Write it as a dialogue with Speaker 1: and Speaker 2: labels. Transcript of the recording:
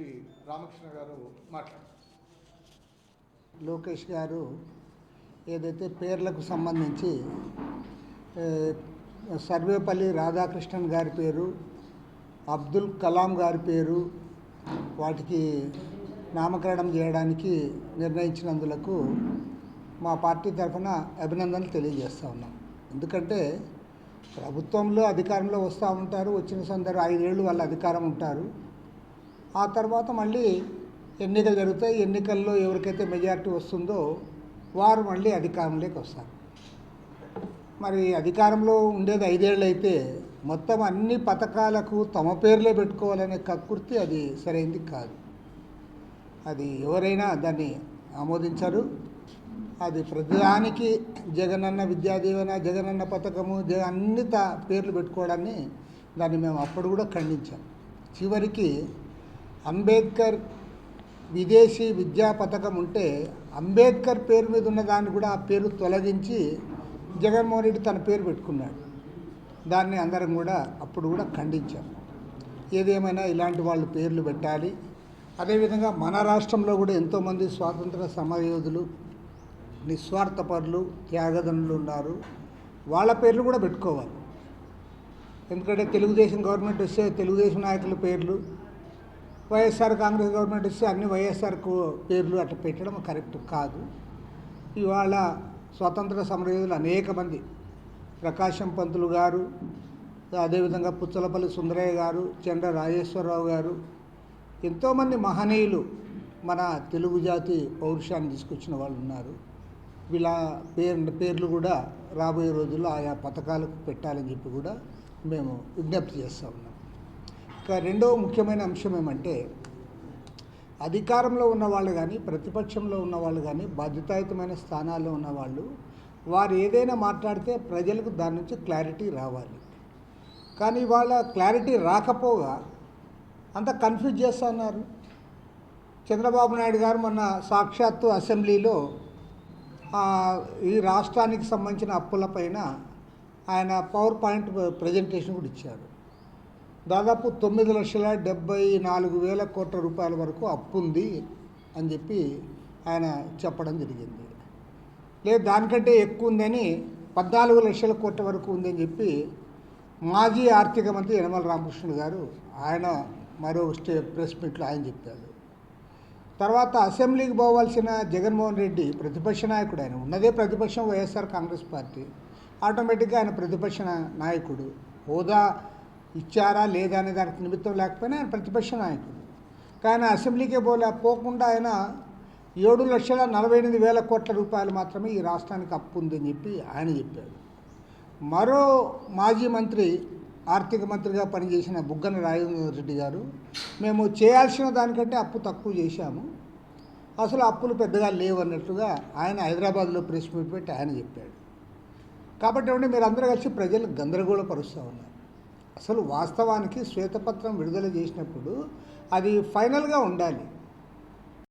Speaker 1: గురించి రామకృష్ణ గారు మాట్లాడారు.
Speaker 2: లోకేష్ గారు ఏదైతే పేర్లకు సంబంధించి సర్వేపల్లి రాధాకృష్ణన్ గారి పేరు అబ్దుల్ కలాం గారి పేరు వాటికి నామకరణం చేయడానికి నిర్ణయించినందులకు మా పార్టీ తరఫున అభినందనలు తెలియజేస్తూ ఉన్నాం. ఎందుకంటే ప్రభుత్వంలో అధికారంలో వస్తూ ఉంటారు వచ్చిన సందర్భం ఐదేళ్ళు వాళ్ళ అధికారం ఉంటారు. ఆ తర్వాత మళ్ళీ ఎన్నికలు జరుగుతాయి. ఎన్నికల్లో ఎవరికైతే మెజారిటీ వస్తుందో వారు మళ్ళీ అధికారంలోకి వస్తారు. మరి అధికారంలో ఉండేది ఐదేళ్ళు అయితే మొత్తం అన్ని పథకాలకు తమ పేర్లే పెట్టుకోవాలనే కక్కుర్తి అది సరైంది కాదు. అది ఎవరైనా దాన్ని ఆమోదించరు. అది ప్రతిదానికి జగనన్న విద్యాదీవెన జగనన్న పథకము జగ అన్ని తా పేర్లు పెట్టుకోవడాన్ని దాన్ని మేము అప్పుడు కూడా ఖండించాం. చివరికి అంబేద్కర్ విదేశీ విద్యా పథకం ఉంటే అంబేద్కర్ పేరు మీద ఉన్న దాన్ని కూడా ఆ పేరు తొలగించి జగన్మోహన్ రెడ్డి తన పేరు పెట్టుకున్నాడు. దాన్ని అందరం కూడా అప్పుడు కూడా ఖండించాం. ఏదేమైనా ఇలాంటి వాళ్ళు పేర్లు పెట్టాలి. అదేవిధంగా మన రాష్ట్రంలో కూడా ఎంతోమంది స్వాతంత్ర సమరయోధులు నిస్వార్థపరులు త్యాగదనులు ఉన్నారు. వాళ్ళ పేర్లు కూడా పెట్టుకోవాలి. ఎందుకంటే తెలుగుదేశం గవర్నమెంట్ వస్తే తెలుగుదేశం నాయకుల పేర్లు వైఎస్ఆర్ కాంగ్రెస్ గవర్నమెంట్ ఇస్తే అన్ని వైఎస్ఆర్ పేర్లు అట్లా పెట్టడం కరెక్ట్ కాదు. ఇవాళ స్వాతంత్ర సమరయోధులు అనేక మంది. ప్రకాశం పంతులు గారు అదేవిధంగా పుచ్చలపల్లి సుందరయ్య గారు చండ్ర రాజేశ్వరరావు గారు ఎంతోమంది మహనీయులు మన తెలుగు జాతి పౌరుషాన్ని తీసుకొచ్చిన వాళ్ళు ఉన్నారు. వీళ్ళ పేరు పేర్లు కూడా రాబోయే రోజుల్లో ఆయా పథకాలకు పెట్టాలని చెప్పి కూడా మేము విజ్ఞప్తి చేస్తూ ఉన్నాం. ఇక రెండవ ముఖ్యమైన అంశం ఏమంటే అధికారంలో ఉన్నవాళ్ళు కానీ ప్రతిపక్షంలో ఉన్నవాళ్ళు కానీ బాధ్యతాయుతమైన స్థానాల్లో ఉన్నవాళ్ళు వారు ఏదైనా మాట్లాడితే ప్రజలకు దాని నుంచి క్లారిటీ రావాలి. కానీ వాళ్ళ క్లారిటీ రాకపోగా అంత కన్ఫ్యూజ్ చేస్తున్నారు. చంద్రబాబు నాయుడు గారు మొన్న సాక్షాత్తు అసెంబ్లీలో ఈ రాష్ట్రానికి సంబంధించిన అప్పులపైన ఆయన పవర్ పాయింట్ ప్రజెంటేషన్ కూడా ఇచ్చారు. దాదాపు తొమ్మిది లక్షల డెబ్బై నాలుగు వేల కోట్ల రూపాయల వరకు అప్పు ఉంది అని చెప్పి ఆయన చెప్పడం జరిగింది. లేదు దానికంటే ఎక్కువ ఉందని పద్నాలుగు లక్షల కోట్ల వరకు ఉందని చెప్పి మాజీ ఆర్థిక మంత్రి యనమల రామకృష్ణ గారు ఆయన మరో స్టే ప్రెస్ మీట్లో ఆయన చెప్పారు. తర్వాత అసెంబ్లీకి పోవాల్సిన జగన్మోహన్ రెడ్డి ప్రతిపక్ష నాయకుడు ఆయన. ఉన్నదే ప్రతిపక్షం వైఎస్ఆర్ కాంగ్రెస్ పార్టీ. ఆటోమేటిక్గా ఆయన ప్రతిపక్ష నాయకుడు. హోదా ఇచ్చారా లేదా అనే దానికి నిమిత్తం లేకపోయినా ఆయన ప్రతిపక్ష నాయకుడు. కానీ అసెంబ్లీకే పోలే పోకుండా ఆయన ఏడు లక్షల నలభై ఎనిమిది వేల కోట్ల రూపాయలు మాత్రమే ఈ రాష్ట్రానికి అప్పు ఉందని చెప్పి ఆయన చెప్పాడు మరో మాజీ మంత్రి ఆర్థిక మంత్రిగా పనిచేసిన బుగ్గన రాజేంద్ర రెడ్డి గారు మేము చేయాల్సిన దానికంటే అప్పు తక్కువ చేశాము. అసలు అప్పులు పెద్దగా లేవన్నట్లుగా ఆయన హైదరాబాద్లో ప్రెస్ మీట్ పెట్టి ఆయన చెప్పాడు. కాబట్టి మీరు అందరూ కలిసి ప్రజలు గందరగోళపరుస్తూ ఉన్నారు. అసలు వాస్తవానికి శ్వేతపత్రం విడుదల చేసినప్పుడు అది ఫైనల్గా ఉండాలి.